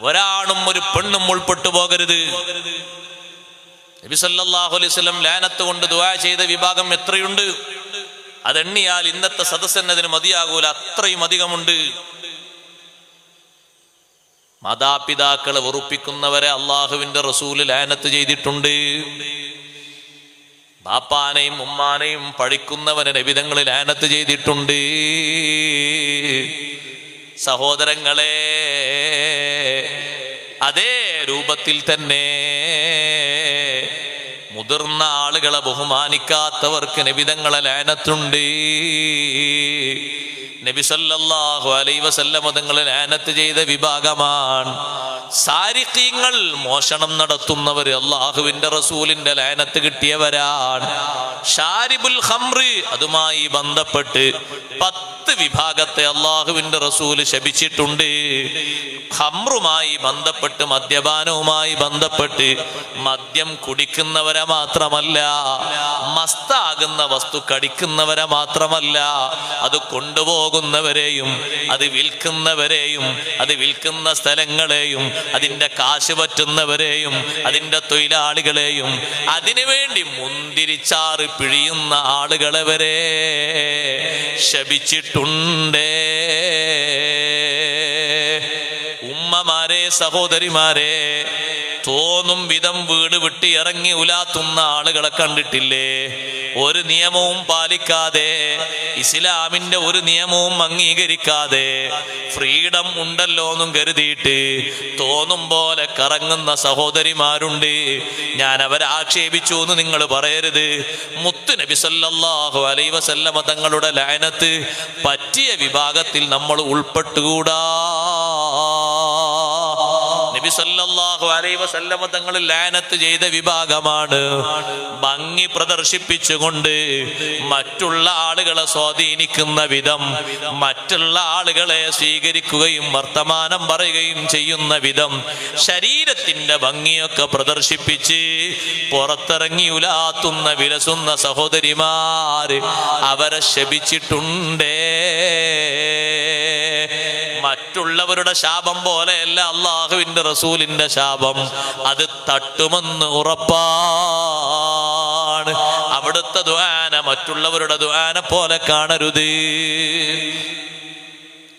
ഒരാണും ഒരു പെണ്ണും ഉൾപ്പെട്ടു പോകരുത്. നബി അലൈഹി ലാനത്ത് കൊണ്ട് ദുവാ ചെയ്ത വിഭാഗം എത്രയുണ്ട്? അതെണ്ണിയാൽ ഇന്നത്തെ സദസ്സന്നതിന് മതിയാകൂല. അത്രയും അധികമുണ്ട്. മാതാപിതാക്കളെ വെറുപ്പിക്കുന്നവരെ അള്ളാഹുവിന്റെ റസൂൽ ലാനത്ത് ചെയ്തിട്ടുണ്ട്. ബാപ്പാനെയും ഉമ്മാനെയും പഠിക്കുന്നവനെ നബിതങ്ങളിൽ ലാനത്ത് ചെയ്തിട്ടുണ്ട്. സഹോദരങ്ങളെ അതേ രൂപത്തിൽ തന്നെ മുതിർന്ന ആളുകളെ ബഹുമാനിക്കാത്തവർക്ക് നബിതങ്ങളെ ലാനത്തുണ്ട്. നബിസല്ലാഹു അലൈവസല്ല തങ്ങൾ ലാനത്ത് ചെയ്ത വിഭാഗമാണ്. സാരിഖീങ്ങൾ മോഷണം നടത്തുന്നവർ അള്ളാഹുവിന്റെ റസൂലിന്റെ ലയനത്ത് കിട്ടിയവരാണ്. ഷാരിബുൽ ഹംറി അതുമായി ബന്ധപ്പെട്ട് പത്ത് വിഭാഗത്തെ അള്ളാഹുവിന്റെ റസൂൽ ശപിച്ചിട്ടുണ്ട്. ഹംറുമായി ബന്ധപ്പെട്ട് മദ്യപാനവുമായി ബന്ധപ്പെട്ട് മദ്യം കുടിക്കുന്നവരെ മാത്രമല്ല മസ്താകുന്ന വസ്തു കടിക്കുന്നവരെ മാത്രമല്ല അത് കൊണ്ടുപോകുന്നവരെയും അത് വിൽക്കുന്നവരെയും അത് വിൽക്കുന്ന സ്ഥലങ്ങളെയും അതിന്റെ കാശ് പറ്റുന്നവരെയും അതിന്റെ തൊഴിലാളികളെയും അതിനുവേണ്ടി മുന്തിരിച്ചാറ് പിഴിയുന്ന ആളുകളെ വരെ ശപിച്ചിട്ടുണ്ടേ. ഉമ്മമാരെ സഹോദരിമാരെ തോന്നും വിധം വീട് വിട്ട് ഇറങ്ങി ഉലാത്തുന്ന ആളുകളെ കണ്ടിട്ടില്ലേ? ഒരു നിയമവും പാലിക്കാതെ ഇസ്ലാമിന്റെ ഒരു നിയമവും അംഗീകരിക്കാതെ ഫ്രീഡം ഉണ്ടല്ലോ എന്നും കരുതിയിട്ട് തോന്നും പോലെ കറങ്ങുന്ന സഹോദരിമാരുണ്ട്. ഞാൻ അവരെ ആക്ഷേപിച്ചു എന്ന് നിങ്ങൾ പറയരുത്. മുത്തു നബി സല്ലല്ലാഹു അലൈഹി വസല്ലമ തങ്ങളുടെ ലയനത്ത് പറ്റിയ വിഭാഗത്തിൽ നമ്മൾ ഉൾപ്പെട്ടുകൂടാ. നബി സല്ലല്ലാഹു അലൈഹി വസല്ലമ തങ്ങൾ ലാനത്ത് ചെയ്ത വിഭാഗമാണ്. ഭംഗി പ്രദർശിപ്പിച്ചുകൊണ്ട് മറ്റുള്ള ആളുകളെ സ്വാധീനിക്കുന്ന വിധം മറ്റുള്ള ആളുകളെ സ്വീകരിക്കുകയും വർത്തമാനം പറയുകയും ചെയ്യുന്ന വിധം ശരീരത്തിന്റെ ഭംഗിയൊക്കെ പ്രദർശിപ്പിച്ച് പുറത്തിറങ്ങി ഉലാത്തുന്ന വിലസുന്ന സഹോദരിമാര് അവരെ ശപിച്ചിട്ടുണ്ടേ മറ്റുള്ളവരുടെ ശാപം പോലെയല്ല അള്ളാഹുവിന്റെ റസൂലിന്റെ ശാപം. അത് തട്ടുമെന്ന് ഉറപ്പാണ്. അവിടുത്തെ ദ്വാന മറ്റുള്ളവരുടെ ദ്വാന പോലെ കാണരുത്.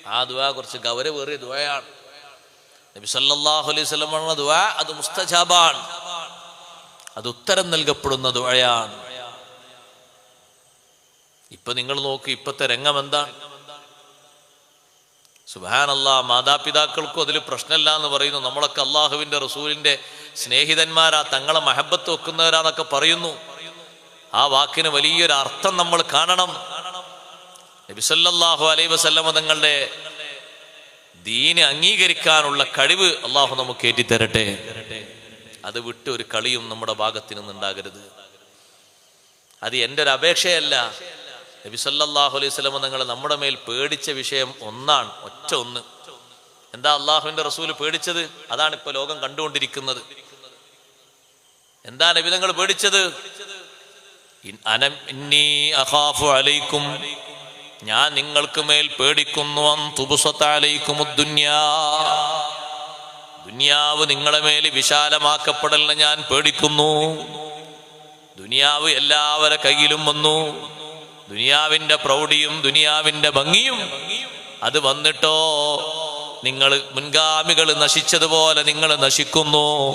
ആ ദ്വാ കുറച്ച് ഗൗരവേറിയ ദ്വയാണ്. നബി അലൈഹി അത് മുസ്തജാബാണ്. അത് ഉത്തരം നൽകപ്പെടുന്ന ദ്വയാണ്. ഇപ്പൊ നിങ്ങൾ നോക്ക് ഇപ്പത്തെ രംഗം എന്താണ്? സുബാനല്ല മാതാപിതാക്കൾക്കും അതിൽ പ്രശ്നമില്ല എന്ന് പറയുന്നു. നമ്മളൊക്കെ അള്ളാഹുവിന്റെ റസൂലിന്റെ സ്നേഹിതന്മാരാ തങ്ങളെ മഹബത്ത് വെക്കുന്നവരാന്നൊക്കെ പറയുന്നു. ആ വാക്കിന് വലിയൊരു അർത്ഥം നമ്മൾ കാണണം. നബിസല്ലാഹു അലൈ വസല്ലമ തങ്ങളുടെ ദീനെ അംഗീകരിക്കാനുള്ള കഴിവ് അള്ളാഹു നമുക്ക് ഏറ്റിത്തരട്ടെ. അത് വിട്ട് ഒരു കളിയും നമ്മുടെ ഭാഗത്തു നിന്നുണ്ടാകരുത്. അത് എന്റെ ഒരു അപേക്ഷയല്ല. നബി സല്ലല്ലാഹു അലൈഹി സ്വലമ നിങ്ങൾ നമ്മുടെ മേൽ പേടിച്ച വിഷയം ഒന്നാണ് ഒറ്റ ഒന്ന്. എന്താ അള്ളാഹുവിന്റെ റസൂൽ പേടിച്ചത്? അതാണ് ഇപ്പൊ ലോകം കണ്ടുകൊണ്ടിരിക്കുന്നത്. എന്താ നബി നിങ്ങൾ പേടിച്ചത്? അലൈക്കും ഞാൻ നിങ്ങൾക്ക് മേൽ പേടിക്കുന്നു. ദുനിയാവ് നിങ്ങളെ മേൽ വിശാലമാക്കപ്പെടലിന് ഞാൻ പേടിക്കുന്നു. ദുനിയാവ് എല്ലാവരെ കയ്യിലും വന്നു. ദുനിയാവിന്റെ പ്രൗഢിയും ദുനിയാവിന്റെ ഭംഗിയും അത് വന്നിട്ടോ? നിങ്ങൾ മുൻഗാമികൾ നശിച്ചതുപോലെ നിങ്ങൾ നശിക്കുന്നു.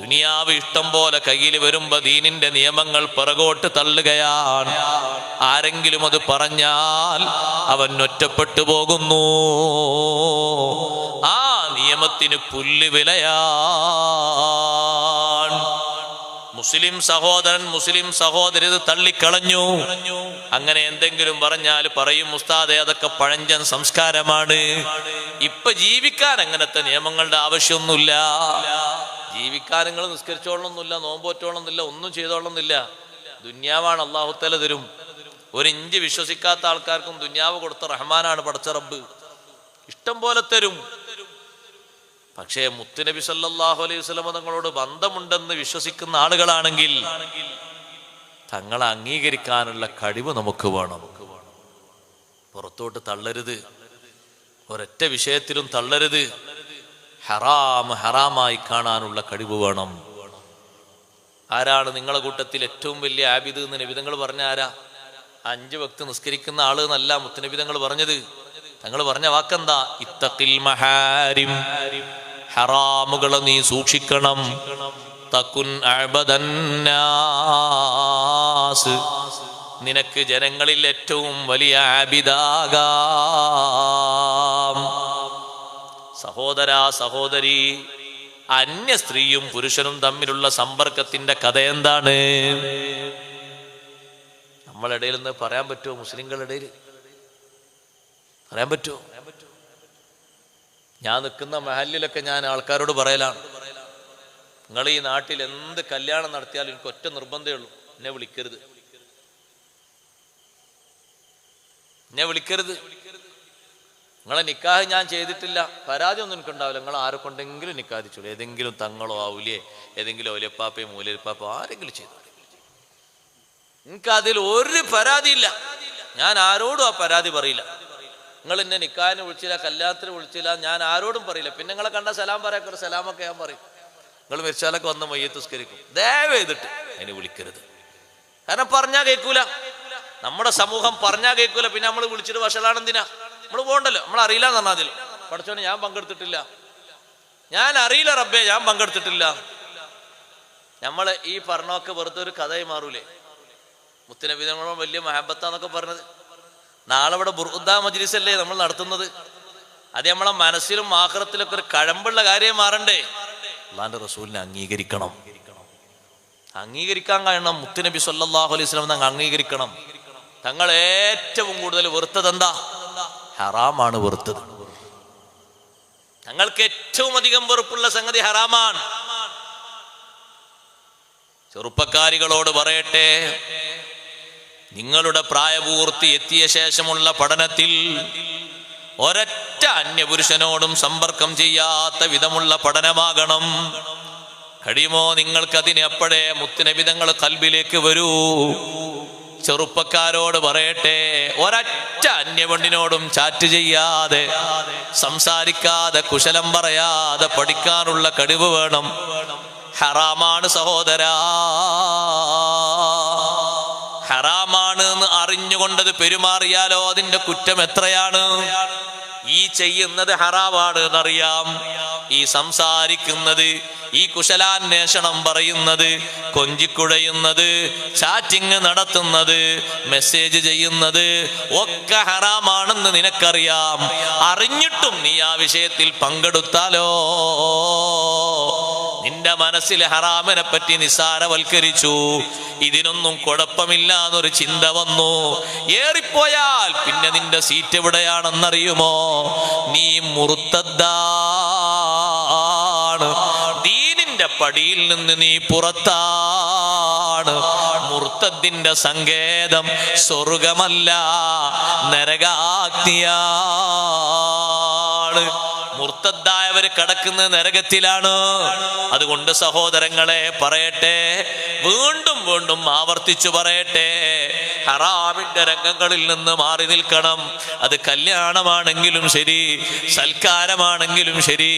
ദുനിയാവ് ഇഷ്ടം പോലെ കയ്യിൽ വരുമ്പോ ദീനിന്റെ നിയമങ്ങൾ പിറകോട്ട് തള്ളുകയാണ്. ആരെങ്കിലും അത് പറഞ്ഞാൽ അവൻ ഒറ്റപ്പെട്ടു പോകുന്നു. ആ നിയമത്തിന് പുല്ല് വിലയാണ് മുസ്ലിം സഹോദരൻ മുസ്ലിം സഹോദരി ഇത് തള്ളിക്കളഞ്ഞു. അങ്ങനെ എന്തെങ്കിലും പറഞ്ഞാൽ പറയും ഉസ്താദെ അതൊക്കെ പഴഞ്ചൻ സംസ്കാരമാണ്. ഇപ്പൊ ജീവിക്കാൻ അങ്ങനത്തെ നിയമങ്ങളുടെ ആവശ്യമൊന്നുമില്ല. ജീവിക്കാൻ നിങ്ങൾ നിസ്കരിച്ചോളണമെന്നില്ല നോമ്പോറ്റോളണമെന്നില്ല ഒന്നും ചെയ്തോളണമെന്നില്ല. ദുന്യാവാണ് അള്ളാഹുത്തല തരും. ഒരു ഇഞ്ച് വിശ്വസിക്കാത്ത ആൾക്കാർക്കും ദുന്യാവ് കൊടുത്ത റഹ്മാനാണ് പടച്ച റബ്ബ്. ഇഷ്ടം പോലെ തരും. പക്ഷേ മുത്തുനബി സല്ലാഹു അലൈഹി വസല്ലമ തങ്ങളോട് ബന്ധമുണ്ടെന്ന് വിശ്വസിക്കുന്ന ആളുകളാണെങ്കിൽ തങ്ങളെ അംഗീകരിക്കാനുള്ള കഴിവ് നമുക്ക് വേണം. പുറത്തോട്ട് തള്ളരുത്. ഒരൊറ്റ വിഷയത്തിലും തള്ളരുത്. ഹറാം ഹറാമായി കാണാനുള്ള കഴിവ് വേണം. ആരാണ് നിങ്ങളെ കൂട്ടത്തിൽ ഏറ്റവും വലിയ ആബിദ് എന്ന് നിബിതങ്ങൾ പറഞ്ഞ ആരാ? അഞ്ച് ഭക്ത് നിസ്കരിക്കുന്ന ആൾ എന്നല്ല മുത്തനബിതങ്ങൾ പറഞ്ഞത്. തങ്ങൾ പറഞ്ഞ വാക്കെന്താ? ഇത്തക്കിൽ മഹാരിം. ഹറാമുകളെ നീ സൂക്ഷിക്കണം. തക്കുൻ അഴബദന്നാസ് നിനക്ക് ജനങ്ങളിൽ ഏറ്റവും വലിയ ആബിദാകാം. സഹോദര സഹോദരി അന്യ സ്ത്രീയും പുരുഷനും തമ്മിലുള്ള സമ്പർക്കത്തിന്റെ കഥ എന്താണ്? നമ്മളിടയിൽ നിന്ന് പറയാൻ പറ്റുമോ? മുസ്ലിങ്ങളുടെ ഇടയിൽ പറയാൻ പറ്റുമോ? ഞാൻ നിൽക്കുന്ന മഹലിലൊക്കെ ഞാൻ ആൾക്കാരോട് പറയലാണ്. നിങ്ങൾ ഈ നാട്ടിൽ എന്ത് കല്യാണം നടത്തിയാലും എനിക്ക് ഒറ്റ നിർബന്ധമേ ഉള്ളൂ. എന്നെ വിളിക്കരുത്. എന്നെ വിളിക്കരുത്. നിങ്ങളെ നിക്കാഹ് ഞാൻ ചെയ്തിട്ടില്ല. പരാതി ഒന്നും എനിക്കുണ്ടാവില്ല. നിങ്ങൾ ആരെ കൊണ്ടെങ്കിലും നിക്കാതിച്ചോളൂ ഏതെങ്കിലും തങ്ങളോ ആവൂലേ ഏതെങ്കിലും ഒലിയപ്പാപ്പയോ മൂലപ്പാപ്പോ ആരെങ്കിലും ചെയ്തു എനിക്കതിൽ ഒരു പരാതിയില്ല. ഞാൻ ആരോടും ആ പരാതി പറയില്ല. നിങ്ങൾ എന്നെ നിക്കാനും വിളിച്ചില്ല കല്യാണത്തിന് വിളിച്ചില്ല ഞാൻ ആരോടും പറയില്ല. പിന്നെ നിങ്ങളെ കണ്ട സലാം പറയാക്കൊരു സലാമൊക്കെ ഞാൻ പറയും. നിങ്ങൾ മരിച്ചാലൊക്കെ വന്ന് മയ്യത്തുസ്കരിക്കും ദയവ് ചെയ്തിട്ട് അതിന് വിളിക്കരുത്. കാരണം പറഞ്ഞാ കേൾക്കൂല നമ്മുടെ സമൂഹം പറഞ്ഞാ കേൾക്കൂല പിന്നെ നമ്മൾ വിളിച്ചിട്ട് വഷളാണെന്തിനാ നമ്മൾ പോകണ്ടല്ലോ നമ്മൾ അറിയില്ല എന്ന് പറഞ്ഞാൽ പഠിച്ചോനെ ഞാൻ പങ്കെടുത്തിട്ടില്ല. ഞാൻ അറിയില്ല റബ്ബേ ഞാൻ പങ്കെടുത്തിട്ടില്ല. നമ്മൾ ഈ പറഞ്ഞൊക്കെ വെറുതെ ഒരു കഥയായി മാറൂലേ? മുത്തനബിതങ്ങളോട് വലിയ മഹബത്താന്നൊക്കെ പറഞ്ഞത്. നാളെ ഇവിടെ ബുർദ മജ്ലിസ് അല്ലേ നമ്മൾ നടത്തുന്നത്? അത് നമ്മളെ മനസ്സിലും ആഹ്റത്തിലൊക്കെ ഒരു കഴമ്പുള്ള കാര്യം മാറണ്ടേ? അള്ളാന്റെ റസൂലിനെ അംഗീകരിക്കണം. അംഗീകരിക്കാൻ കഴിയണം മുത്തുനബി സല്ലാഹു അലൈഹി സ്വലം തങ്ങൾ അംഗീകരിക്കണം. തങ്ങൾ ഏറ്റവും കൂടുതൽ വെറുത്തത് എന്താ? ഹറാമാണ് വെറുത്തത്. തങ്ങൾക്ക് ഏറ്റവും അധികം വെറുപ്പുള്ള സംഗതി ഹറാമാണ്. ചെറുപ്പക്കാരികളോട് പറയട്ടെ നിങ്ങളുടെ പ്രായപൂർത്തി എത്തിയ ശേഷമുള്ള പഠനത്തിൽ ഒരൊറ്റ അന്യപുരുഷനോടും സമ്പർക്കം ചെയ്യാത്ത വിധമുള്ള പഠനമാകണം. കഴിയുമോ നിങ്ങൾക്കതിന് അപ്പോഴേ വിധങ്ങൾ കൽബിലേക്ക് വരൂ. ചെറുപ്പക്കാരോട് പറയട്ടെ ഒരൊറ്റ അന്യപെണ്ണിനോടും ചാറ്റ് ചെയ്യാതെ സംസാരിക്കാതെ കുശലം പറയാതെ പഠിക്കാനുള്ള കഴിവ് വേണം. ഹറാമാണ് സഹോദരാ. ഹറാമാണ് എന്ന് അറിഞ്ഞുകൊണ്ടത് പെരുമാറിയാലോ? അതിന്റെ കുറ്റം എത്രയാണ്? ഈ ചെയ്യുന്നത് ഹറാമാണ് എന്നറിയാം. ഈ സംസാരിക്കുന്നത് ഈ കുശലാന്വേഷണം പറയുന്നത് കൊഞ്ചിക്കുഴയുന്നത് ചാറ്റിങ് നടത്തുന്നത് മെസ്സേജ് ചെയ്യുന്നത് ഒക്കെ ഹറാമാണെന്ന് നിനക്കറിയാം. അറിഞ്ഞിട്ടും നീ ആ വിഷയത്തിൽ പങ്കെടുത്താലോ? മനസ്സിൽ ഹറാമിനെ പറ്റി നിസ്സാരവൽക്കരിച്ചു ഇതിനൊന്നും കുഴപ്പമില്ല എന്നൊരു ചിന്ത വന്നു. ഏറിപ്പോയാൽ പിന്നെ നിന്റെ സീറ്റ് എവിടെയാണെന്നറിയുമോ? നീ മുറുത്തദ്ദാണ് ദീനിന്റെ പടിയിൽ നിന്ന് നീ പുറത്താണ്. മുർത്തത്തിന്റെ സങ്കേതം സ്വർഗമല്ല നരകാഗ്നിയാണ്. മുർത്തദ്ദായവർ കടക്കുന്ന നരകത്തിലാണ്? അതുകൊണ്ട് സഹോദരങ്ങളെ പറയട്ടെ വീണ്ടും വീണ്ടും ആവർത്തിച്ചു പറയട്ടെ ഹറാമിന്റെ രംഗങ്ങളിൽ നിന്ന് മാറി നിൽക്കണം. അത് കല്യാണമാണെങ്കിലും ശരി സൽക്കാരമാണെങ്കിലും ശരി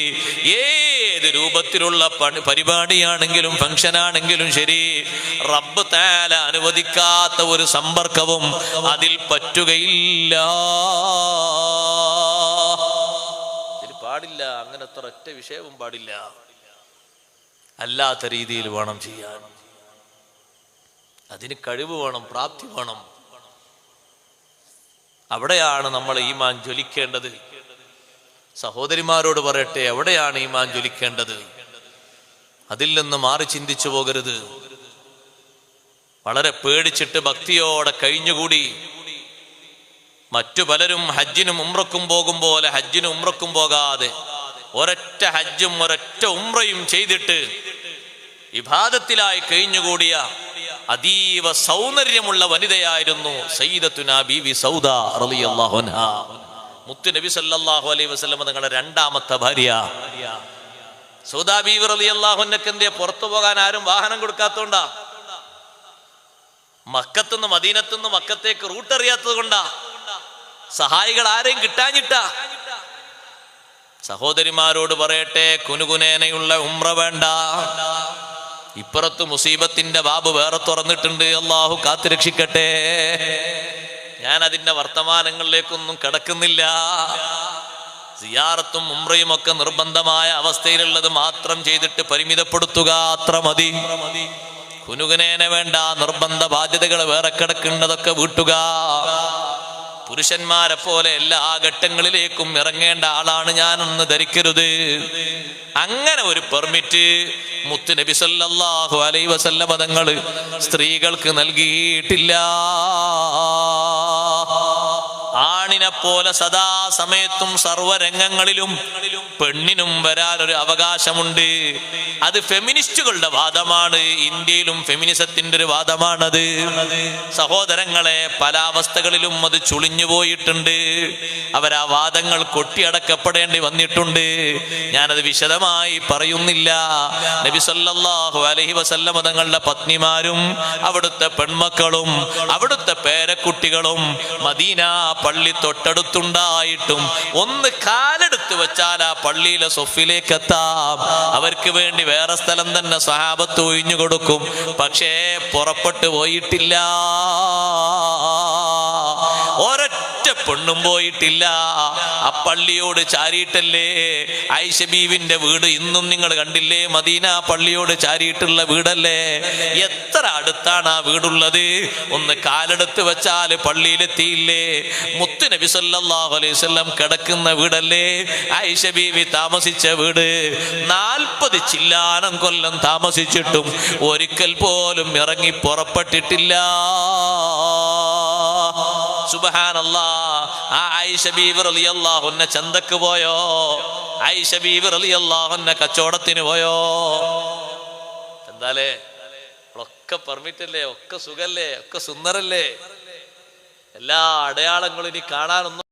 ഏത് രൂപത്തിലുള്ള പണി പരിപാടിയാണെങ്കിലും ഫംഗ്ഷനാണെങ്കിലും ശരി റബ്ബ് താല അനുവദിക്കാത്ത ഒരു സമ്പർക്കവും അതിൽ പറ്റുകയില്ല. അങ്ങനത്തെ ഒരൊറ്റ വിഷയവും പാടില്ല. അല്ലാത്ത രീതിയിൽ വേണം ചെയ്യാൻ. അതിന് കഴിവ് വേണം പ്രാപ്തി വേണം. അവിടെയാണ് നമ്മൾ ഈമാൻ ജ്വലിക്കേണ്ടത്. സഹോദരിമാരോട് പറയട്ടെ എവിടെയാണ് ഈമാൻ ജ്വലിക്കേണ്ടത്. അതിൽ നിന്ന് മാറി ചിന്തിച്ചു പോകരുത്. വളരെ പേടിച്ചിട്ട് ഭക്തിയോടെ കഴിഞ്ഞുകൂടി. മറ്റു പലരും ഹജ്ജിനും ഉമ്രക്കും പോകും പോലെ ഹജ്ജിനും ഉമ്രക്കും പോകാതെ ഒരൊറ്റ ഹജ്ജും ഒരൊറ്റ ഉമ്രയും ചെയ്തിട്ട് വിഭാതത്തിലായി കഴിഞ്ഞുകൂടിയ അതീവ സൗന്ദര്യമുള്ള വനിതയായിരുന്നു സയ്യിദത്തുന ബീവി റളിയല്ലാഹു നബി സല്ലല്ലാഹു അലൈഹി വസല്ലം തങ്ങളുടെ രണ്ടാമത്തെ ഭാര്യ. സൗദാ ബീവി റളിയല്ലാഹു അൻഹക്ക് എന്തേ പുറത്തു പോകാൻ ആരും വാഹനം കൊടുക്കാത്തോണ്ടാ. മക്കത്തുനിന്ന് മദീനത്തുനിന്ന് മക്കത്തേക്ക് റൂട്ട് അറിയാത്തത് കൊണ്ടാ. സഹായികൾ ആരെയും കിട്ടാഞ്ഞിട്ടാ. സഹോദരിമാരോട് പറയട്ടെ കുനുകുനേനയുള്ള ഉമ്ര വേണ്ട. ഇപ്പുറത്ത് മുസീബത്തിന്റെ ബാബ് വേറെ തുറന്നിട്ടുണ്ട്. അള്ളാഹു കാത്തുരക്ഷിക്കട്ടെ ഞാൻ അതിന്റെ വർത്തമാനങ്ങളിലേക്കൊന്നും കിടക്കുന്നില്ല. സിയാറത്തും ഉമ്രയും ഒക്കെ നിർബന്ധമായ അവസ്ഥയിലുള്ളത് മാത്രം ചെയ്തിട്ട് പരിമിതപ്പെടുത്തുക അത്ര മതി. കുനുകുനേന വേണ്ട നിർബന്ധ ബാധ്യതകൾ വേറെ കിടക്കേണ്ടതൊക്കെ വീട്ടുക. പുരുഷന്മാരെ പോലെ എല്ലാ ഘട്ടങ്ങളിലേക്കും ഇറങ്ങേണ്ട ആളാണ് ഞാൻ ഞാനെന്ന് ധരിക്കരുത്. അങ്ങനെ ഒരു പെർമിറ്റ് മുത്ത് നബി സല്ലല്ലാഹു അലൈഹി വസല്ലമ തങ്ങൾ സ്ത്രീകൾക്ക് നൽകിയിട്ടില്ല. ആണിനെ പോലെ സദാ സമയത്തും സർവരംഗങ്ങളിലും പെണ്ണിനും വരാൻ ഒരു അവകാശമുണ്ട്. അത് ഫെമിനിസ്റ്റുകളുടെ വാദമാണ്. ഇന്ത്യയിലും ഫെമിനിസത്തിന്റെ ഒരു വാദമാണത്. സഹോദരങ്ങളെ പല അവസ്ഥകളിലും അത് ചുളിഞ്ഞു പോയിട്ടുണ്ട്. അവരാ വാദങ്ങൾ കൊട്ടിയടക്കപ്പെടേണ്ടി വന്നിട്ടുണ്ട്. ഞാനത് വിശദമായി പറയുന്നില്ല. നബി സല്ലല്ലാഹു അലൈഹി വസല്ലമ തങ്ങളുടെ പത്നിമാരും അവിടുത്തെ പെൺമക്കളും അവിടുത്തെ പേരക്കുട്ടികളും മദീന പള്ളി തൊട്ടടുത്തുണ്ടായിട്ടും ഒന്ന് കാലെടുത്ത് വെച്ചാൽ ആ പള്ളിയിലെ സൊഫിലേക്ക് എത്താം അവർക്ക് വേണ്ടി വേറെ സ്ഥലം തന്നെ സഹാബത്ത് ഒഴിഞ്ഞു കൊടുക്കും. പക്ഷേ പുറപ്പെട്ടു പോയിട്ടില്ല. പെണ്ണും പോയിട്ടില്ല. ആ പള്ളിയോട് ചാരിയിട്ടല്ലേ? ഐഷ ബീവിന്റെ വീട് ഇന്നും നിങ്ങൾ കണ്ടില്ലേ? മദീന പള്ളിയോട് ചാരിയിട്ടുള്ള വീടല്ലേ? എത്ര അടുത്താണ് ആ വീടുള്ളത്? ഒന്ന് കാലെടുത്ത് വെച്ചാൽ പള്ളിയിലെത്തിയില്ലേ? മുത്ത് നബി സല്ലല്ലാഹു അലൈഹി വസല്ലം കിടക്കുന്ന വീടല്ലേ? ഐഷ ബീവി താമസിച്ച വീട്. നാൽപ്പത് ചില്ലാനം കൊല്ലം താമസിച്ചിട്ടും ഒരിക്കൽ പോലും ഇറങ്ങി പുറപ്പെട്ടിട്ടില്ല. സുബഹാനല്ലാ. ചന്തക്ക് പോയോ? ആയിഷ കച്ചവടത്തിന് പോയോ? എന്താലേ? ഒക്കെ പെർമിറ്റ് അല്ലേ ഒക്കെ സുഖല്ലേ? ഒക്കെ സുന്ദരല്ലേ? എല്ലാ അടയാളങ്ങളും ഇനി കാണാനൊന്നും